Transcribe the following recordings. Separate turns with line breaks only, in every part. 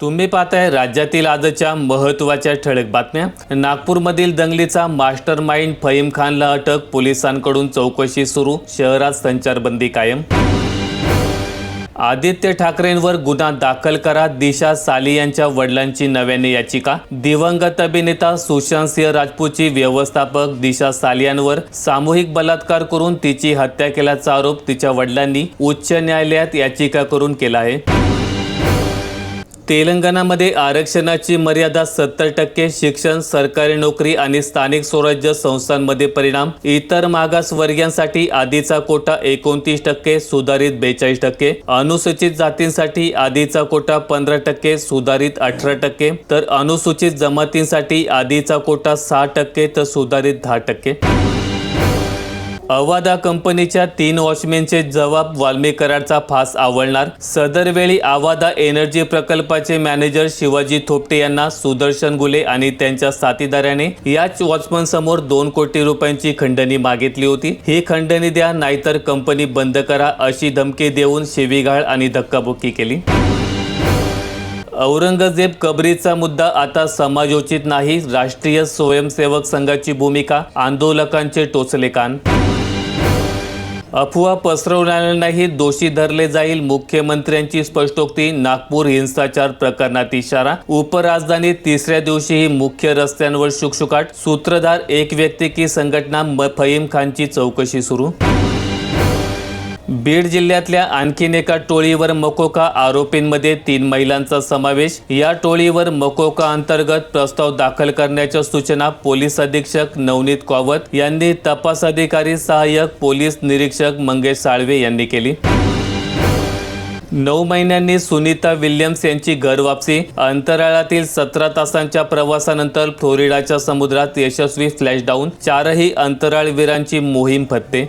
तुम्ही पाहताय राज्यातील आजच्या महत्त्वाच्या ठळक बातम्या. नागपूरमधील दंगलीचा मास्टर माइंड फहीम खानला अटक पोलिसांकडून चौकशी सुरू शहरात संचारबंदी कायम. आदित्य ठाकरेंवर गुन्हा दाखल करा दिशा साली यांच्या वडिलांची नव्याने याचिका. दिवंगत अभिनेता सुशांत सिंह राजपूतची व्यवस्थापक दिशा सालियांवर सामूहिक बलात्कार करून तिची हत्या केल्याचा आरोप तिच्या वडिलांनी उच्च न्यायालयात याचिका करून केला आहे. तेलंगणामध्ये आरक्षणाची मर्यादा सत्तर टक्के शिक्षण सरकारी नोकरी आणि स्थानिक स्वराज्य संस्थांमध्ये परिणाम. इतर मागासवर्गीयांसाठी आधीचा कोटा एकोणतीस टक्के सुधारित बेचाळीस टक्के. अनुसूचित जातींसाठी आधीचा कोटा पंधरा टक्के सुधारित अठरा टक्के. तर अनुसूचित जमातींसाठी आधीचा कोटा सहा टक्के तर सुधारित दहा टक्के. अवादा कंपनीच्या तीन वॉचमेनचे जबाब वाल्मीकरांचा फास आवळणार. सदरवेळी आवादा एनर्जी प्रकल्पाचे मॅनेजर शिवाजी थोपटे यांना सुदर्शन गुले आणि त्यांच्या साथीदाराने याच वॉचमन समोर दोन कोटी रुपयांची खंडणी मागितली होती. ही खंडणी द्या नाहीतर कंपनी बंद करा अशी धमकी देऊन शिवीगाळ आणि धक्काबुक्की केली. औरंगजेब कबरीचा मुद्दा आता समाजोचित नाही. राष्ट्रीय स्वयंसेवक संघाची भूमिका आंदोलकांचे टोचले कान. अफवा पसरवणाऱ्यांनाही दोषी धरले जाईल. मुख्यमंत्र्यांची स्पष्टोक्ती नागपूर हिंसाचार प्रकरणात इशारा. उपराजधानी तिसऱ्या दिवशीही मुख्य रस्त्यांवर शुकशुकाट. सूत्रधार एक व्यक्ती की संघटना म- फहीम खानची चौकशी सुरू. बीड जिल्ह्यातल्या आणखीन एका टोळीवर मकोका आरोपींमध्ये तीन महिलांचा समावेश. या टोळीवर मकोका अंतर्गत प्रस्ताव दाखल करण्याच्या सूचना पोलीस अधीक्षक नवनीत कावत यांनी तपास अधिकारी सहाय्यक पोलीस निरीक्षक मंगेश साळवे यांनी केली. नऊ महिन्यांनी सुनीता विल्यम्स यांची घरवापसी अंतराळातील सतरा तासांच्या प्रवासानंतर फ्लोरिडाच्या समुद्रात यशस्वी फ्लॅशडाऊन. चारही अंतराळवीरांची मोहीम फत्ते.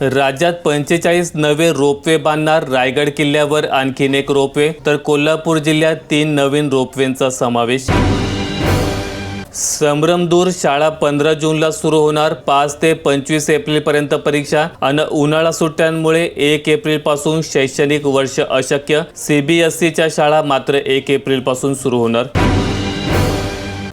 राज्यात पंचेचाळीस नवे रोपवे बांधणार रायगड किल्ल्यावर आणखीन एक रोपवे तर कोल्हापूर जिल्ह्यात तीन नवीन रोपवेंचा समावेश. संभ्रमदूर शाळा पंधरा जूनला सुरू होणार पाच ते पंचवीस एप्रिलपर्यंत परीक्षा आणि उन्हाळा सुट्ट्यांमुळे एक एप्रिलपासून शैक्षणिक वर्ष अशक्य. सीबीएसईच्या शाळा मात्र एक एप्रिलपासून सुरू होणार.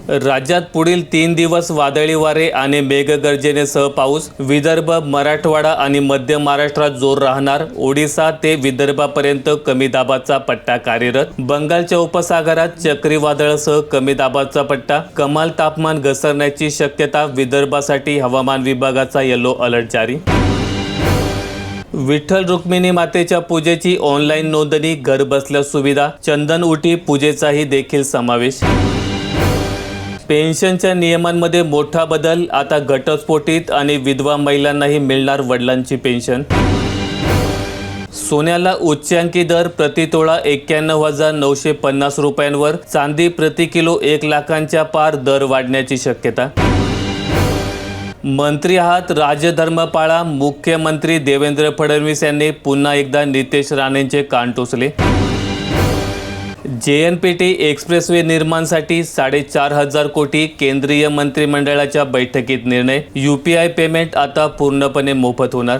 राज्यात पुढील तीन दिवस वादळी वारे आणि मेघगर्जनेसह पाऊस. विदर्भ मराठवाडा आणि मध्य महाराष्ट्रात जोर राहणार. ओडिसा ते विदर्भापर्यंत कमी दाबाचा पट्टा कार्यरत. बंगालच्या उपसागरात चक्रीवादळासह कमी दाबाचा पट्टा. कमाल तापमान घसरण्याची शक्यता विदर्भासाठी हवामान विभागाचा येलो अलर्ट जारी. विठ्ठल रुक्मिणी मातेच्या पूजेची ऑनलाईन नोंदणी घरबसल्या सुविधा चंदन उटी पूजेचाही देखील समावेश. पेन्शनच्या नियमांमध्ये मोठा बदल आता घटस्फोटीत आणि विधवा महिलांनाही मिळणार वडिलांची पेन्शन. सोन्याला उच्चांकी दर प्रतितोळा एक्क्याण्णव हजार नऊशे पन्नास रुपयांवर चांदी प्रति किलो एक लाखांच्या पार दर वाढण्याची शक्यता. मंत्री आहात राजधर्म पाळा मुख्यमंत्री देवेंद्र फडणवीस यांनी पुन्हा एकदा नितेश राणेंचे कान टोचले. J N P T expressway निर्माणसाठी साडेचार हजार कोटी केंद्रीय मंत्रिमंडळाच्या बैठकीत निर्णय. यू पी आय पेमेंट आता पूर्णपणे मोफत होणार.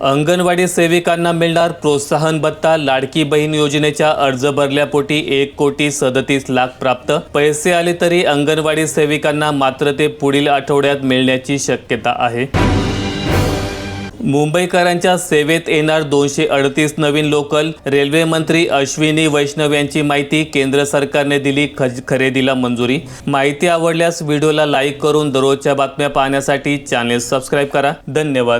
अंगणवाडी सेविकांना मिळणार प्रोत्साहन भत्ता लाडकी बहीण योजनेच्या अर्ज भरल्यापोटी एक कोटी सदतीस लाख प्राप्त. पैसे आले तरी अंगणवाडी सेविकांना मात्र ते पुढील आठवड्यात मिळण्याची शक्यता आहे. मुंबईकरांच्या सेवेत येणार दोनशे अडतीस नवीन लोकल. रेल्वे मंत्री अश्विनी वैष्णव यांची माहिती केंद्र सरकारने दिली खज खरेदीला मंजुरी. माहिती आवडल्यास व्हिडिओला लाईक करून दररोजच्या बातम्या पाहण्यासाठी चॅनेल सबस्क्राईब करा. धन्यवाद.